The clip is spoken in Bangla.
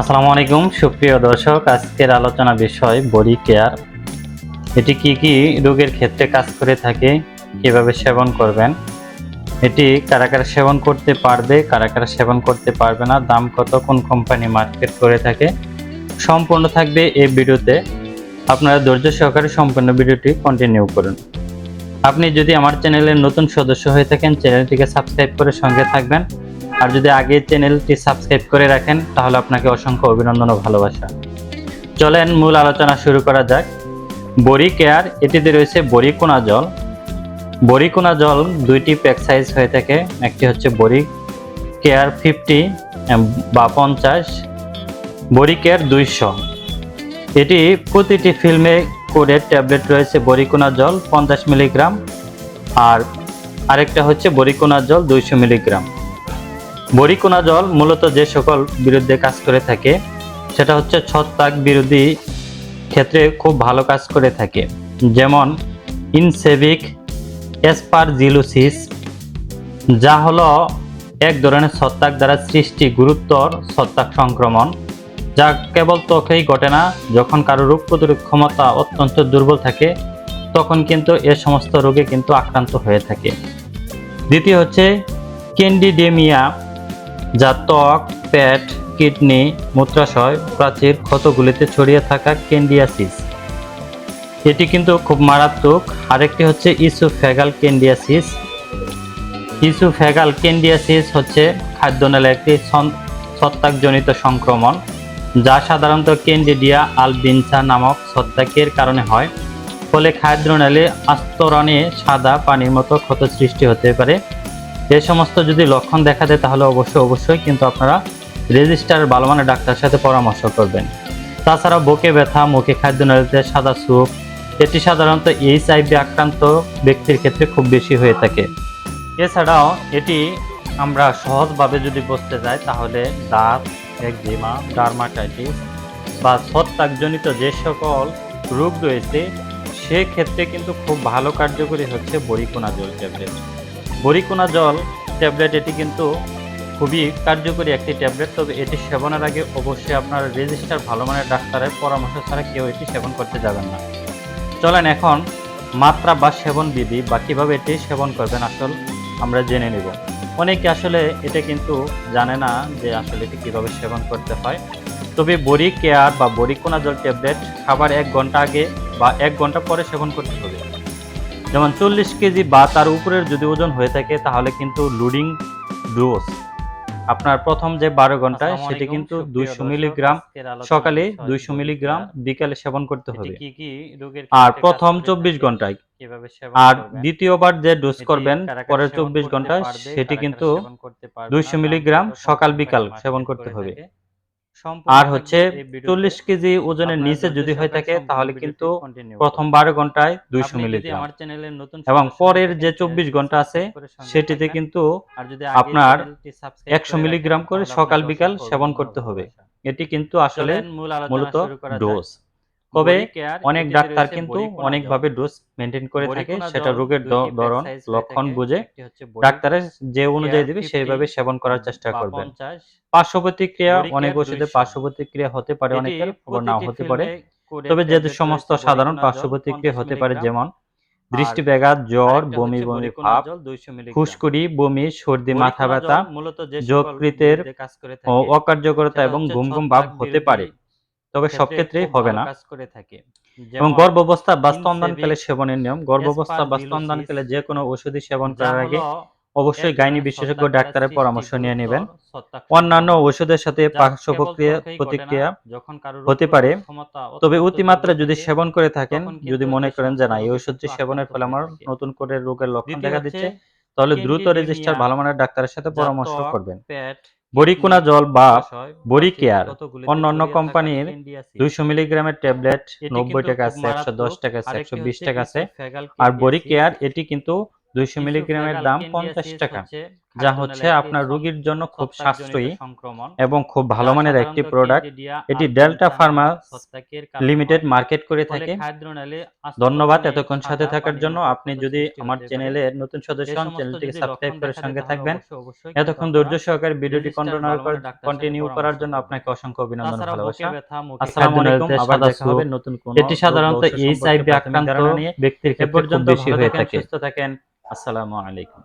আসসালামু আলাইকুম, সুপ্রিয় দর্শক। আজকের আলোচনা বিষয় বডি কেয়ার। এটি কি কি রোগের ক্ষেত্রে কাজ করে থাকে, কীভাবে সেবন করবেন? এটি কারা কারা সেবন করতে পারবে, কারা কারা সেবন করতে পারবে না, দাম কত, কোন কোম্পানি মার্কেট করে থাকে, সম্পূর্ণ থাকবে এই ভিডিওতে। আপনারা ধৈর্য সহকারে সম্পূর্ণ ভিডিওটি কন্টিনিউ করুন। আপনি যদি আমার চ্যানেলের নতুন সদস্য হয়ে থাকেন, চ্যানেলটিকে সাবস্ক্রাইব করে সঙ্গে থাকবেন। আর যদি আগে চ্যানেলটি সাবস্ক্রাইব করে রাখেন, তাহলে আপনাকে অসংখ্য অভিনন্দন ও ভালোবাসা। চলেন মূল আলোচনা শুরু করা যাক। বড়ি কেয়ার, এটিতে রয়েছে বড়িকোনা জল। বড়িকোনা জল দুইটি প্যাক সাইজ হয়ে থাকে। একটি হচ্ছে বড়ি কেয়ার ফিফটি বা পঞ্চাশ। বড়ি কেয়ার দুইশো। এটি প্রতিটি ফিল্মে করে ট্যাবলেট রয়েছে বড়িকোনা জল পঞ্চাশ মিলিগ্রাম। আর আরেকটা হচ্ছে বড়িকোনা জল দুইশো মিলিগ্রাম। বড়িকোনা জল মূলত যে সকল বিরুদ্ধে কাজ করে থাকে, সেটা হচ্ছে ছত্রাক বিরোধী ক্ষেত্রে খুব ভালো কাজ করে থাকে। যেমন ইনসেভিক এসপারজিলুসিস, যা হলো এক ধরনের ছত্রাক দ্বারা সৃষ্টি গুরুতর ছত্রাক সংক্রমণ, যা কেবল ত্বকেই ঘটে না, যখন কারও রোগ প্রতিরোধ ক্ষমতা অত্যন্ত দুর্বল থাকে, তখন কিন্তু এ সমস্ত রোগে কিন্তু আক্রান্ত হয়ে থাকে। দ্বিতীয় হচ্ছে ক্যান্ডিডেমিয়া যা ত্বক পেট, কিডনি, মূত্রাশয়, প্রাচীর ক্ষতগুলিতে ছড়িয়ে থাকা ক্যান্ডিয়াসিস এটি কিন্তু খুব মারাত্মক। আরেকটি হচ্ছে ইসোফেগাল ক্যান্ডিয়াসিস ইসোফেগাল ক্যান্ডিয়াসিস হচ্ছে খাদ্যনালীর একটি ছত্রাকজনিত সংক্রমণ, যা সাধারণত ক্যান্ডিডিয়া আলবিনসা নামক ছত্রাকের কারণে হয়। ফলে খাদ্যনালী আস্তরণে সাদা পানির মতো ক্ষত সৃষ্টি হতে পারে। এ সমস্ত যদি লক্ষণ দেখা দেয় তাহলে অবশ্যই অবশ্যই কিন্তু আপনারা রেজিস্টার ভালো মানের ডাক্তারের সাথে পরামর্শ করবেন। তাছাড়া বুকে ব্যথা, মুখে খাদ্য খাদ্যনালীতে সাদা স্যুপ এটি সাধারণত এইচআইভি আক্রান্ত ব্যক্তির ক্ষেত্রে খুব বেশি হয়ে থাকে। এছাড়াও এটি আমরা সহজভাবে যদি বুঝতে যাই, তাহলে দাঁত, একজিমা, ডার্মাটাইটিস বা ছত্রাকজনিত যে সকল রোগ রয়েছে, সেক্ষেত্রে কিন্তু খুব ভালো কার্যকরী হচ্ছে বড়িকোনা জল ট্যাবলেট বড়িকোনা জল ট্যাবলেট, এটি কিন্তু খুবই কার্যকরী একটি ট্যাবলেট। তবে এটি সেবনের আগে অবশ্যই আপনার রেজিস্টার ভালো মানের ডাক্তারের পরামর্শ ছাড়া কেউ এটি সেবন করতে যাবেন না। চলেন এখন মাত্রা বা সেবন বিধি বা কীভাবে এটি সেবন করবেন আসল আমরা জেনে নেব। অনেকে আসলে এটা কিন্তু জানে না যে আসলে এটি কীভাবে সেবন করতে হয়। তবে বড়ি কেয়ার বা বড়িকোনা জল ট্যাবলেট খাবার এক ঘণ্টা আগে বা এক ঘণ্টা পরে সেবন করতে হবে। যেমন চল্লিশ কেজি বা তার উপরের যদি ওজন হয়ে থাকে তাহলে কিন্তু লোডিং ডোজ আপনার প্রথম যে বারো ঘন্টায় সেটি কিন্তু দুইশো মিলিগ্রাম সকালে দুইশো মিলিগ্রাম বিকালে সেবন করতে হবে। আর প্রথম চব্বিশ ঘন্টায়। আর দ্বিতীয়বার যে ডোজ করবেন কারা কারা পরের চব্বিশ ঘন্টায় সেটি কিন্তু দুইশো মিলিগ্রাম সকাল বিকাল সেবন করতে হবে। আর হচ্ছে চল্লিশ কেজি ওজনের নিচে যদি হয়ে থাকে তাহলে কিন্তু প্রথম। বারো ঘন্টায় দুইশো মিলিগ্রাম। আমার চ্যানেলের নতুন এবং পরের যে চব্বিশ ঘণ্টা আছে সেটিতে কিন্তু আপনার একশো মিলিগ্রাম করে সকাল বিকাল সেবন করতে হবে। এটি কিন্তু আসলে মূলত। ডোজ তবে অনেক ডাক্তার কিন্তু অনেকভাবে ডোজ মেনটেন করে থাকে সেটা রোগের ধরন লক্ষণ বুঝে ডাক্তারের যে অনুযায়ী দেবে সেইভাবে সেবন করার চেষ্টা করবেন। পার্শ্ব প্রতিক্রিয়া অনেক ওষুধে পার্শ্ব প্রতিক্রিয়া হতে পারে অনেকের নাও হতে পারে। তবে যে সমস্ত সাধারণ পার্শ্ব প্রতিক্রিয়া হতে পারে যেমন দৃষ্টি দৃষ্টিব্যাঘাত জ্বর বমি বমি ভাব জল 200 মিলিগ্রাম। ফুসকুড়ি বমি সর্দি মাথা ব্যথা যকৃতের অকার্যকরতা এবং ঘুম ঘুম ভাব হতে পারে। তবে সব ক্ষেত্রেই হবে না। কাজ করে থাকে। এবং গর্ভাবস্থা বা স্তনদানকালে সেবনের নিয়ম। গর্ভাবস্থা বা স্তনদানকালে যে কোনো ওষুধই সেবন করার আগে অবশ্যই গাইনি বিশেষজ্ঞ ডাক্তারের পরামর্শ নিয়ে নেবেন। অন্যান্য। ওষুধের সাথে পার্শ্ব প্রতিক্রিয়া যখন হতে পারে। তবে অতিমাত্রা যদি সেবন করে থাকেন যদি মনে করেন যে না এই রোগে ওষুধটি সেবনের ফলে আমার নতুন করে রোগের লক্ষণ দেখা দিচ্ছে তাহলে দ্রুত রেজিস্টার ভালো মানের ডাক্তারের সাথে পরামর্শ করবেন। কিডনি, জল বা বরিকেয়ার অন্য অন্য কেয়ার অন্যান্য কোম্পানির দুইশো মিলিগ্রামের ট্যাবলেট নব্বই টাকা আছে একশো দশ টাকা আছে একশো বিশ টাকা আছে। আর বড়ি কেয়ার এটি কিন্তু দুইশো মিলিগ্রামের দাম পঞ্চাশ টাকা। যা হচ্ছে আপনার রোগীর জন্য খুব সাশ্রয়ী সংক্রমণ। এবং খুব ভালো মানের একটি প্রোডাক্ট এটি ডেল্টা ফার্মা লিমিটেড মার্কেট করে থাকে। ধন্যবাদ এতক্ষণ সাথে থাকার জন্য। আপনি যদি আমার চ্যানেলের নতুন সদস্য হন চ্যানেলটিকে সাবস্ক্রাইব করে সঙ্গে থাকবেন। এতক্ষণ ধৈর্য সহকারে ভিডিওটি কন্টিনিউ করার জন্য আপনাকে অসংখ্য অভিনন্দন ভালোবাসা। আসসালামু আলাইকুম। আবার দেখা হবে নতুন কোন এটি সাধারণত এইচআইভি আক্রান্ত ব্যক্তির ক্ষেত্রে খুব বেশি হয়ে থাকে। সুস্থ থাকেন। আসসালামু আলাইকুম